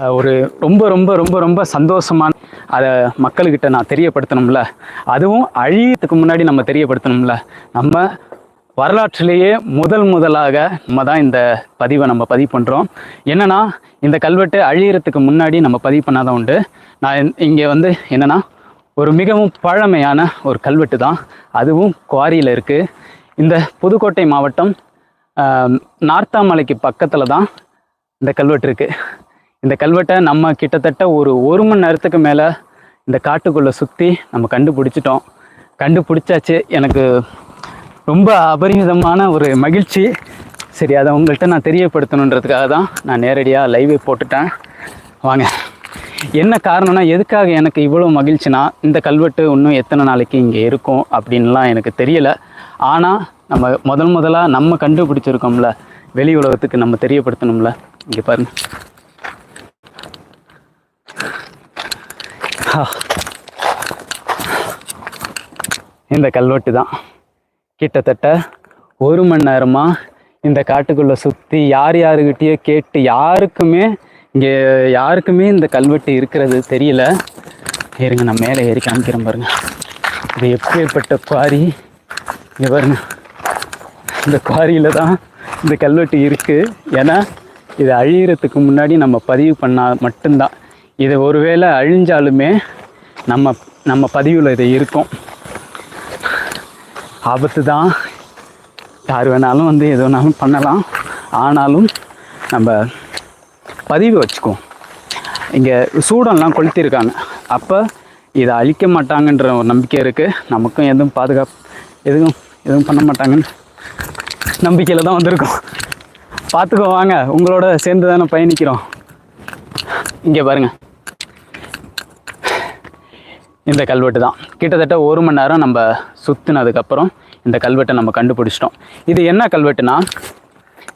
ஒரு ரொம்ப ரொம்ப ரொம்ப ரொம்ப சந்தோஷமான அதை மக்கள்கிட்ட நான் தெரியப்படுத்தணும்ல. அதுவும் அழியத்துக்கு முன்னாடி நம்ம தெரியப்படுத்தணும்ல. நம்ம வரலாற்றிலேயே முதல் முதலாக நம்ம தான் இந்த பதிவை நம்ம பதிவு பண்ணுறோம் என்னன்னா இந்த கல்வெட்டு அழியறதுக்கு முன்னாடி நம்ம பதிவு பண்ணாதான் உண்டு. நான் இங்கே வந்து என்னன்னா ஒரு மிகவும் பழமையான ஒரு கல்வெட்டு தான். அதுவும் குவாரியில் இருக்குது இந்த புதுக்கோட்டை மாவட்டம் நார்த்தாமலைக்கு பக்கத்தில் தான் இந்த கல்வெட்டு இருக்குது இந்த கல்வெட்டை நம்ம கிட்டத்தட்ட ஒரு ஒரு மணி நேரத்துக்கு மேலே இந்த காட்டுக்குள்ளே சுற்றி நம்ம கண்டுபிடிச்சிட்டோம். கண்டுபிடிச்சாச்சு. எனக்கு ரொம்ப அபரிமிதமான ஒரு மகிழ்ச்சி. சரி அதை உங்கள்கிட்ட நான் தெரியப்படுத்தணுன்றதுக்காக தான் நான் நேரடியாக லைவே போட்டுட்டேன். வாங்க. என்ன காரணம்னா எதுக்காக எனக்கு இவ்வளோ மகிழ்ச்சினா இந்த கல்வெட்டு இன்னும் எத்தனை நாளைக்கு இங்கே இருக்கும் அப்படின்லாம் எனக்கு தெரியலை. ஆனால் நம்ம முதல் முதலாக நம்ம கண்டுபிடிச்சிருக்கோம்ல. வெளி உலகத்துக்கு நம்ம தெரியப்படுத்தணும்ல. இங்கே பாருங்கள் இந்த கல்வெட்டு தான். கிட்டத்தட்ட ஒரு மணி நேரமாக இந்த காட்டுக்குள்ளே சுற்றி யார் யாருக்கிட்டேயோ கேட்டு யாருக்குமே இங்கே யாருக்குமே இந்த கல்வெட்டு இருக்கிறது தெரியல. இருங்க நான் மேலே ஏறி காமிக்கிறேன் பாருங்க. இது எப்பேற்பட்ட குவாரி? இங்கே பாருங்க. இந்த குவாரியில் தான் இந்த கல்வெட்டு இருக்குது ஏன்னா இது அழியறதுக்கு முன்னாடி நம்ம பதிவு பண்ணால் மட்டும்தான். இது ஒருவேளை அழிஞ்சாலுமே நம்ம நம்ம பதிவில் இது இருக்கும். ஆபத்து தான். யார் வேணாலும் வந்து எது வேணாலும் பண்ணலாம். ஆனாலும் நம்ம பதிவு வச்சுக்குவோம். இங்கே சூடம்லாம் கொளுத்திருக்காங்க. அப்போ இதை அழிக்க மாட்டாங்கன்ற ஒரு நம்பிக்கை இருக்குது நமக்கும் எதுவும் பாதுகாப்பு எதுவும் எதுவும் பண்ண மாட்டாங்கன்னு நம்பிக்கையில் தான் வந்திருக்கோம். பார்த்துக்கோ வாங்க. உங்களோட சேர்ந்து தானே பயணிக்கிறோம். இங்கே பாருங்கள் இந்த கல்வெட்டு தான். கிட்டத்தட்ட ஒரு மணி நேரம் நம்ம சுற்றினதுக்கப்புறம் இந்த கல்வெட்டை நம்ம கண்டுபிடிச்சிட்டோம். இது என்ன கல்வெட்டுனா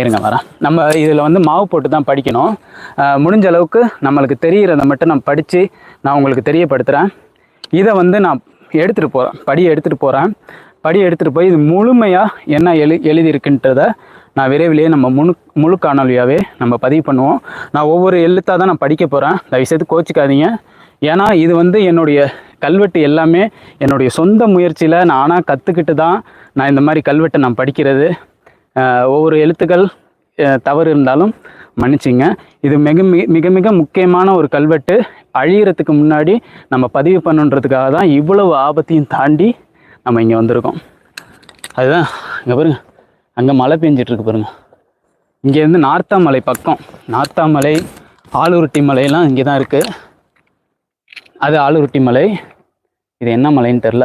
ஏறுங்க வரேன். நம்ம இதில் வந்து மாவு போட்டு தான் படிக்கணும். முடிஞ்ச அளவுக்கு நம்மளுக்கு தெரிகிறத மட்டும் நான் படித்து நான் உங்களுக்கு தெரியப்படுத்துகிறேன் இதை வந்து நான் எடுத்துகிட்டு போகிறேன் படியை எடுத்துகிட்டு போகிறேன் படி எடுத்துகிட்டு போய் இது முழுமையாக என்ன எழு எழுதியிருக்குன்றத நான் விரைவிலேயே நம்ம முழு முழு காணொலியாகவே நம்ம பதிவு பண்ணுவோம். நான் ஒவ்வொரு எழுத்தாக தான் நான் படிக்க போகிறேன் தயவுசெய்து கோச்சிக்காதீங்க. ஏன்னா இது வந்து என்னுடைய கல்வெட்டு எல்லாமே என்னுடைய சொந்த முயற்சியில் நானாக கற்றுக்கிட்டு தான் நான் இந்த மாதிரி கல்வெட்டை நான் படிக்கிறது. ஒவ்வொரு எழுத்துக்கள் தவறு இருந்தாலும் மன்னிச்சிங்க. இது மிக மிக மிக மிக முக்கியமான ஒரு கல்வெட்டு. அழியறதுக்கு முன்னாடி நம்ம பதிவு பண்ணுன்றதுக்காக தான் இவ்வளவு ஆபத்தையும் தாண்டி நம்ம இங்கே வந்திருக்கோம். அதுதான் இங்கே பாருங்க. அங்கே மழை பெஞ்சிட்ருக்கு பாருங்கள் பாருங்க இங்கேருந்து நார்த்தாமலை பக்கம். நார்த்தாமலை ஆளுருட்டி மலையெல்லாம் இங்கே தான் இருக்குது அது ஆளுருட்டி மலை. இது என்ன மலைன்னு தெரில.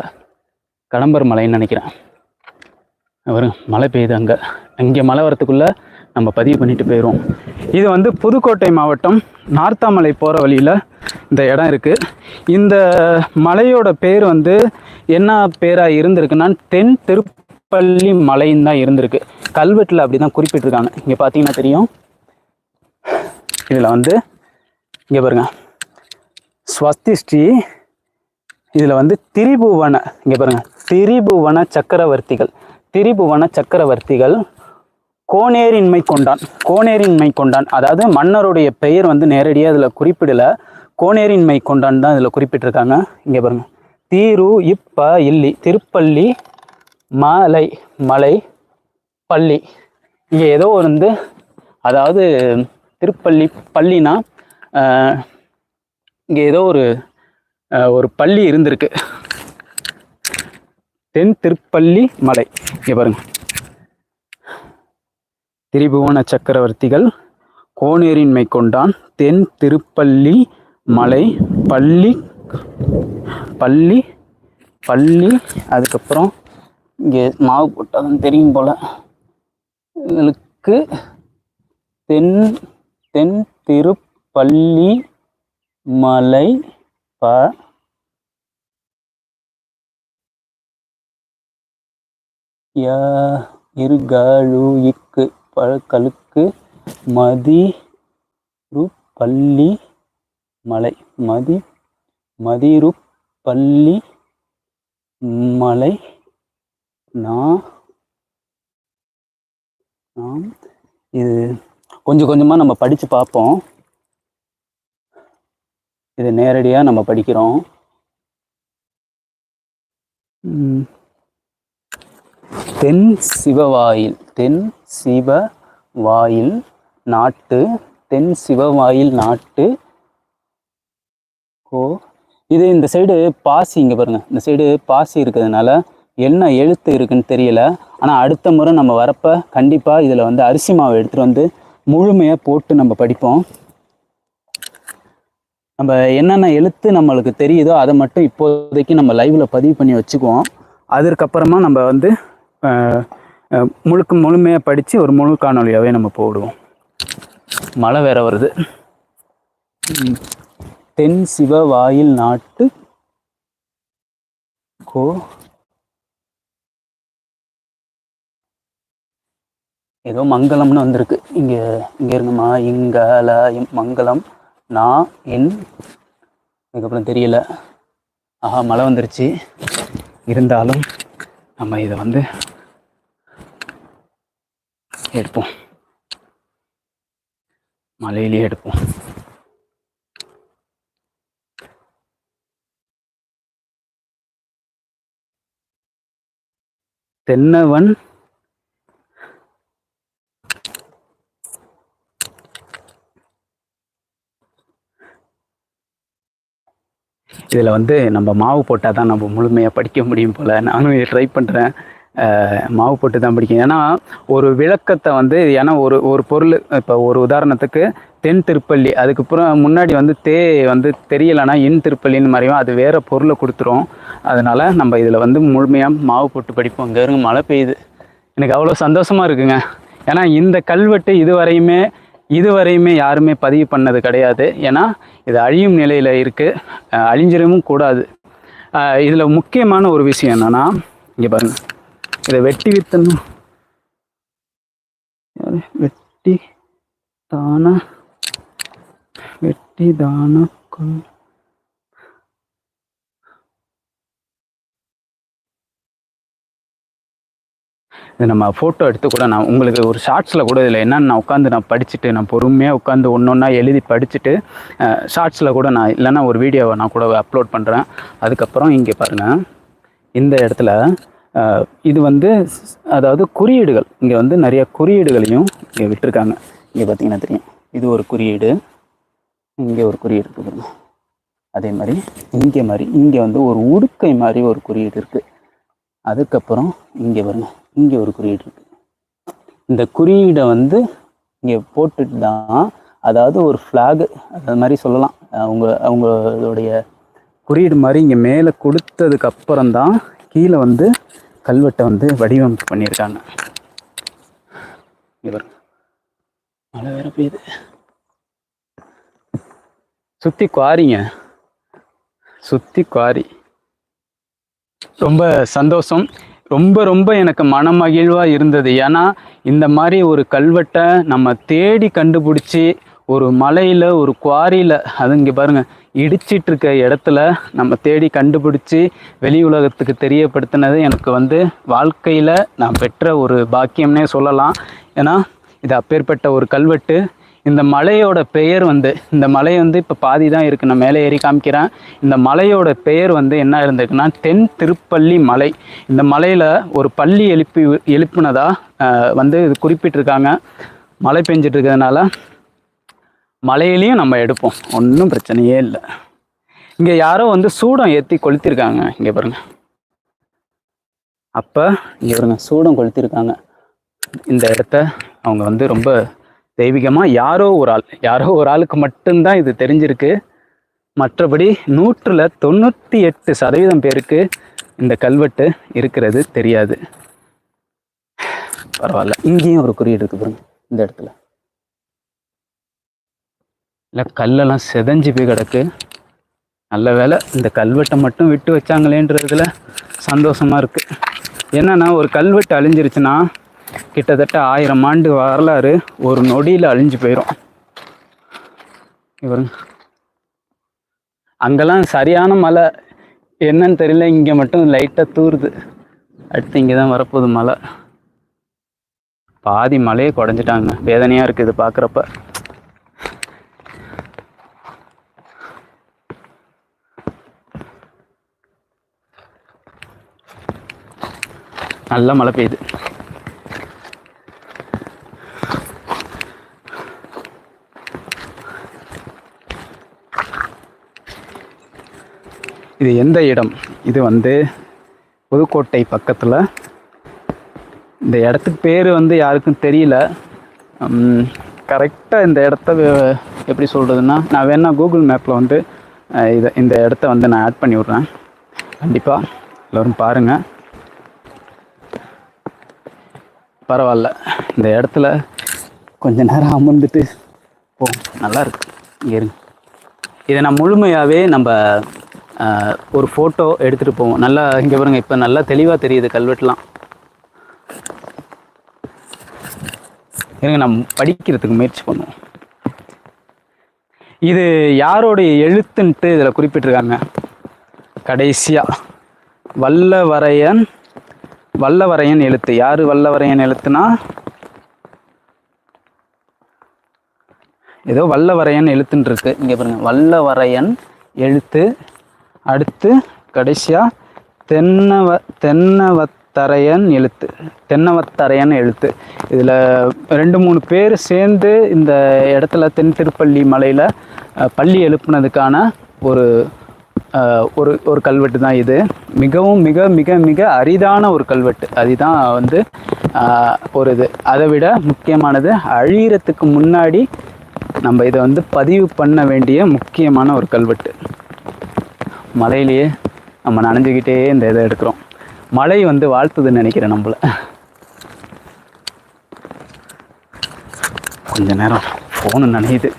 கடம்பர் மலைன்னு நினைக்கிறேன். வரும் மழை பெய்யுது அங்கே. அங்கே மழை வரத்துக்குள்ளே நம்ம பதிவு பண்ணிட்டு போயிடுவோம். இது வந்து புதுக்கோட்டை மாவட்டம் நார்த்தாமலை போகிற வழியில் இந்த இடம் இருக்குது இந்த மலையோட பேர் வந்து என்ன பேராக இருந்திருக்குன்னா தென் திருப்பள்ளி மலைன்னு தான் இருந்திருக்கு. கல்வெட்டில் அப்படி தான் குறிப்பிட்டிருக்காங்க. இங்கே பார்த்தீங்கன்னா தெரியும். இதில் வந்து இங்கே பாருங்க ஸ்வஸ்தி ஸ்ரீ இதில் வந்து திரிபுவன இங்கே பாருங்கள் திரிபுவன சக்கரவர்த்திகள். திரிபுவன சக்கரவர்த்திகள் கோனேரின்மை கொண்டான் கோனேரின்மை கொண்டான். அதாவது மன்னருடைய பெயர் வந்து நேரடியாக இதில் குறிப்பிடல. கோனேரின்மை கொண்டான் தான் இதில் குறிப்பிட்டிருக்காங்க. இங்கே பாருங்கள் தீரு இப்ப இல்லி திருப்பள்ளி மலை மலை பள்ளி. இங்கே ஏதோ வந்து அதாவது திருப்பள்ளி பள்ளினா இங்கே ஏதோ ஒரு ஒரு பள்ளி இருந்திருக்கு. தென் திருப்பள்ளி மலை. இங்கே பாருங்க. திரிபுவன சக்கரவர்த்திகள் கோனேரின்மை கொண்டான். தென் திருப்பள்ளி மலை பள்ளி பள்ளி பள்ளி அதுக்கப்புறம் இங்கே மாவு போட்டால் தெரியும் போல. எங்களுக்கு தென் தென் திருப்பள்ளி மலை ப யா இருகாழு இக்கு பழக்கழுக்கு மதி பள்ளி மலை. மதி மதிரு பள்ளி மலை. நான் நாம் இது கொஞ்சம் கொஞ்சமாக நம்ம படித்து பார்ப்போம். இதை நேரடியாக நம்ம படிக்கிறோம். தென் சிவவாயில் தென் சிவ வாயில் நாட்டு தென் சிவவாயில் நாட்டு ஓ இது இந்த சைடு பாசி இங்கே பாருங்க. இந்த சைடு பாசி இருக்கிறதுனால என்ன எழுத்து இருக்குன்னு தெரியல. ஆனால் அடுத்த முறை நம்ம வரப்போ கண்டிப்பாக இதில் வந்து அரிசி மாவு எடுத்துகிட்டு வந்து முழுமையாக போட்டு நம்ம படிப்போம். நம்ம என்னென்ன எழுத்து நம்மளுக்கு தெரியுதோ அதை மட்டும் இப்போதைக்கு நம்ம லைவில் பதிவு பண்ணி வச்சுக்குவோம். அதற்கப்புறமா நம்ம வந்து முழுக்க முழுமையாக படித்து ஒரு முழு காணொலியாகவே நம்ம போடுவோம். மழை வேற வருது. தென் தென் சிவவாயில் நாட்டு கோ. ஏதோ மங்களம்னு வந்திருக்கு. இங்கே இங்கே இருங்கம்மா. இங்கல மங்களம் நான் என் அதுக்கப்புறம் தெரியல. ஆஹா மழை வந்துருச்சு. இருந்தாலும் நம்ம இதை வந்து எடுப்போம். மலையிலேயே எடுப்போம். தென்னவன் இதில் வந்து நம்ம மாவு போட்டால் தான் நம்ம முழுமையாக படிக்க முடியும் போல். நானும் ட்ரை பண்ணுறேன். மாவு போட்டு தான் படிக்கும் ஏன்னா ஒரு விளக்கத்தை வந்து ஏன்னா ஒரு ஒரு பொருள் இப்போ ஒரு உதாரணத்துக்கு தென் திருப்பள்ளி அதுக்கப்புறம் முன்னாடி வந்து தே வந்து தெரியலைன்னா இன் திருப்பள்ளின்னு மாதிரியும் அது வேறு பொருளை கொடுத்துரும். அதனால் நம்ம இதில் வந்து முழுமையாக மாவு போட்டு படிப்போம். இங்கே இருங்க மழை பெய்யுது. எனக்கு அவ்வளோ சந்தோஷமாக இருக்குங்க. ஏன்னா இந்த கல்வெட்டு இதுவரையுமே இதுவரையுமே யாருமே பதிவு பண்ணது கிடையாது. ஏன்னா இது அழியும் நிலையில் இருக்குது அழிஞ்சிடவும் கூடாது. இதில் முக்கியமான ஒரு விஷயம் என்னன்னா இங்கே பாருங்க. இதை வெட்டி வித்தணும். வெட்டி தான? வெட்டி தான கொல் இது நம்ம ஃபோட்டோ எடுத்து கூட நான் உங்களுக்கு ஒரு ஷார்ட்ஸில் கூட இதில் என்னென்னு நான் உட்காந்து நான் படிச்சுட்டு நான் பொறுமையாக உட்காந்து ஒன்று ஒன்றா எழுதி படிச்சுட்டு ஷார்ட்ஸில் கூட நான் இல்லைன்னா ஒரு வீடியோவை நான் கூட அப்லோட் பண்ணுறேன் அதுக்கப்புறம் இங்கே பாருங்கள் இந்த இடத்துல இது வந்து அதாவது குறியீடுகள். இங்கே வந்து நிறைய குறியீடுகளையும் இங்கே விட்டுருக்காங்க. இங்கே பார்த்தீங்கன்னா தெரியும். இது ஒரு குறியீடு இங்கே ஒரு குறியீடு இருக்கு அதே மாதிரி இங்கே மாதிரி இங்கே வந்து ஒரு உடுக்கை மாதிரி ஒரு குறியீடு இருக்குது அதுக்கப்புறம் இங்கே வருங்க இங்கே ஒரு குறியீடு இருக்கு. இந்த குறியீடை வந்து இங்கே போட்டுட்டு தான் அதாவது ஒரு ஃப்ளாகு அது மாதிரி சொல்லலாம். அவங்க அவங்களுடைய குறியீடு மாதிரி இங்கே மேலே கொடுத்ததுக்கு அப்புறம் தான் கீழே வந்து கல்வெட்டை வந்து வடிவமைப்பு பண்ணியிருக்காங்க. இவர் மழை வேற பெய்யுது. சுற்றி குவாரிங்க. சுற்றி குவாரி. ரொம்ப சந்தோஷம். ரொம்ப ரொம்ப எனக்கு மனமகிழ்வாக இருந்தது. ஏன்னா இந்த மாதிரி ஒரு கல்வெட்டை நம்ம தேடி கண்டுபிடிச்சி ஒரு மலையில் ஒரு குவாரியில் அது இங்கே பாருங்கள் இடிச்சிட்டு இருக்க இடத்துல நம்ம தேடி கண்டுபிடிச்சி வெளி உலகத்துக்கு தெரியப்படுத்தினது எனக்கு வந்து வாழ்க்கையில் நான் பெற்ற ஒரு பாக்கியம்னே சொல்லலாம். ஏன்னா இது அப்பேற்பட்ட ஒரு கல்வெட்டு. இந்த மலையோட பெயர் வந்து இந்த மலை வந்து இப்போ பாதி தான் இருக்குது நான் மேலே ஏறி காமிக்கிறேன். இந்த மலையோட பெயர் வந்து என்ன இருந்திருக்குன்னா தென் திருப்பள்ளி மலை. இந்த மலையில் ஒரு பள்ளி எழுப்பி எழுப்புனதா வந்து இது குறிப்பிட்டிருக்காங்க. மழை பெஞ்சிட்டு இருக்கிறதுனால மலையிலையும் நம்ம எடுப்போம். ஒன்றும் பிரச்சனையே இல்லை. இங்கே யாரோ வந்து சூடம் ஏற்றி கொளுத்திருக்காங்க. இங்கே பாருங்க. அப்போ இங்கே பாருங்க சூடம் கொளுத்திருக்காங்க. இந்த இடத்த அவங்க வந்து ரொம்ப தெய்வீகமாக யாரோ ஒரு ஆள் யாரோ ஒரு ஆளுக்கு மட்டும்தான் இது தெரிஞ்சிருக்கு. மற்றபடி நூற்றில் தொண்ணூற்றி எட்டு சதவீதம் பேருக்கு இந்த கல்வெட்டு இருக்கிறது தெரியாது. பரவாயில்ல. இங்கேயும் ஒரு குறியீடு இருக்கு பாருங்க இந்த இடத்துல. இல்லை கல்லெல்லாம் செதஞ்சு போய் கிடக்கு. நல்ல வேளை இந்த கல்வெட்டை மட்டும் விட்டு வச்சாங்களேன்றதுல சந்தோஷமா இருக்கு. என்னன்னா ஒரு கல்வெட்டு அழிஞ்சிருச்சுன்னா கிட்டத்தட்ட ஆயிரம் ஆண்டு வரலாறு ஒரு நொடியில் அழிஞ்சு போயிடும் இவருங்க அங்கெல்லாம் சரியான மழை. என்னன்னு தெரியல இங்கே மட்டும் லைட்டாக தூருது. அடுத்து இங்கே தான் வரப்போகுது மழை. பாதி மழையே குடஞ்சிட்டாங்க. வேதனையாக இருக்குது பார்க்குறப்ப நல்ல மழை பெய்யுது. இது எந்த இடம்? இது வந்து புதுக்கோட்டை பக்கத்தில். இந்த இடத்துக்கு பேர் வந்து யாருக்கும் தெரியல. கரெக்டாக இந்த இடத்த வே- எப்படி சொல்கிறதுன்னா நான் வேணால் கூகுள் மேப்பில் வந்து இதை இந்த இடத்த வந்து நான் ஆட் பண்ணி விட்றேன். கண்டிப்பாக எல்லோரும் பாருங்கள் பரவாயில்ல. இந்த இடத்துல கொஞ்ச நேரம் அமர்ந்துட்டு போ. நல்லா இருக்கு. இங்கே இருங்க. இதை நான் முழுமையாகவே நம்ம ஒரு ஃபோட்டோ எடுத்துகிட்டு போவோம். நல்லா இங்கே பாருங்க இப்போ நல்லா தெளிவாக தெரியுது கல்வெட்டுலாம். இருங்க நம்ம படிக்கிறதுக்கு முயற்சி பண்ணுவோம். இது யாரோடைய எழுத்துன்ட்டு இதில் குறிப்பிட்டிருக்காங்க? கடைசியாக வல்லவரையன் வல்லவரையன் எழுத்து. யார் வல்லவரையன் எழுத்துனா? ஏதோ வல்லவரையன் எழுத்துன்னு இருக்கு. இங்கே பாருங்க வல்லவரையன் எழுத்து. அடுத்து கடைசியாக தென்னவ தென்னவத்தரையன் எழுத்து. தென்னவத்தரையன் எழுத்து. இதில் ரெண்டு மூணு பேர் சேர்ந்து இந்த இடத்துல தென் திருப்பள்ளி மலையில் பள்ளி எழுப்புனதுக்கான ஒரு ஒரு ஒரு கல்வெட்டு தான் இது. மிகவும் மிக மிக மிக அரிதான ஒரு கல்வெட்டு. அதுதான் வந்து ஒரு இது. அதை விட முக்கியமானது அழியறதுக்கு முன்னாடி நம்ம இதை வந்து பதிவு பண்ண வேண்டிய முக்கியமான ஒரு கல்வெட்டு. மலையிலேயே நம்ம நனைஞ்சிக்கிட்டே இந்த இதை எடுக்கிறோம். மழை வந்து வாழ்த்துதுன்னு நினைக்கிறேன் நம்மள. கொஞ்ச நேரம் ஃபோனு நனையுது.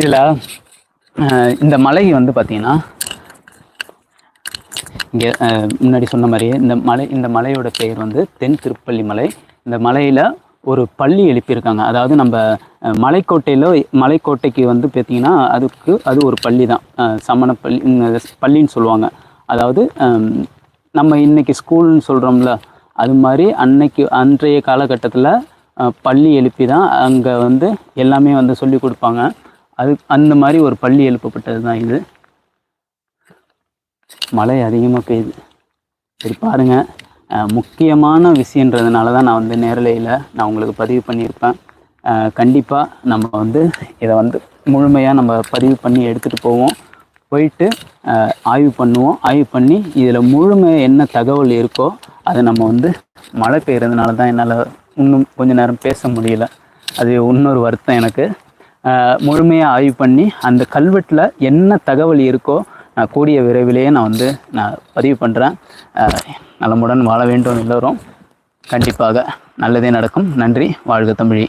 இதில் இந்த மலை வந்து பார்த்தீங்கன்னா இங்கே முன்னாடி சொன்ன மாதிரியே இந்த மலை இந்த மலையோட பெயர் வந்து தென் திருப்பள்ளி மலை. இந்த மலையில் ஒரு பள்ளி எழுப்பியிருக்காங்க. அதாவது நம்ம மலைக்கோட்டையில் மலைக்கோட்டைக்கு வந்து பார்த்தீங்கன்னா அதுக்கு அது ஒரு பள்ளி தான் சமண பள்ளி இந்த பள்ளின்னு சொல்லுவாங்க. அதாவது நம்ம இன்றைக்கி ஸ்கூல்னு சொல்கிறோம்ல அது மாதிரி அன்னைக்கு அன்றைய காலகட்டத்தில் பள்ளி எழுப்பி தான் அங்கே வந்து எல்லாமே வந்து சொல்லி கொடுப்பாங்க. அது அந்த மாதிரி ஒரு பள்ளி எழுப்பப்பட்டது தான் இது. மழை அதிகமாக பெய்யுது சரி பாருங்கள் முக்கியமான விஷயன்றதுனால தான் நான் வந்து நேரலையில் நான் உங்களுக்கு பதிவு பண்ணியிருப்பேன். கண்டிப்பாக நம்ம வந்து இதை வந்து முழுமையாக நம்ம பதிவு பண்ணி எடுத்துகிட்டு போவோம். போயிட்டு ஆய்வு பண்ணுவோம். ஆய்வு பண்ணி இதில் முழுமை என்ன தகவல் இருக்கோ அதை நம்ம வந்து மழை பெய்கிறதுனால தான் என்னால் இன்னும் கொஞ்ச நேரம் பேச முடியல. அது இன்னொரு வருத்தம் எனக்கு. முழுமையாக ஆய்வு பண்ணி அந்த கல்வெட்டில் என்ன தகவல் இருக்கோ கூடிய விரைவிலேயே நான் வந்து நான் பதிவு பண்ணுறேன் நலமுடன் வாழ வேண்டும் எல்லோரும். கண்டிப்பாக நல்லதே நடக்கும். நன்றி. வாழ்க தமிழி.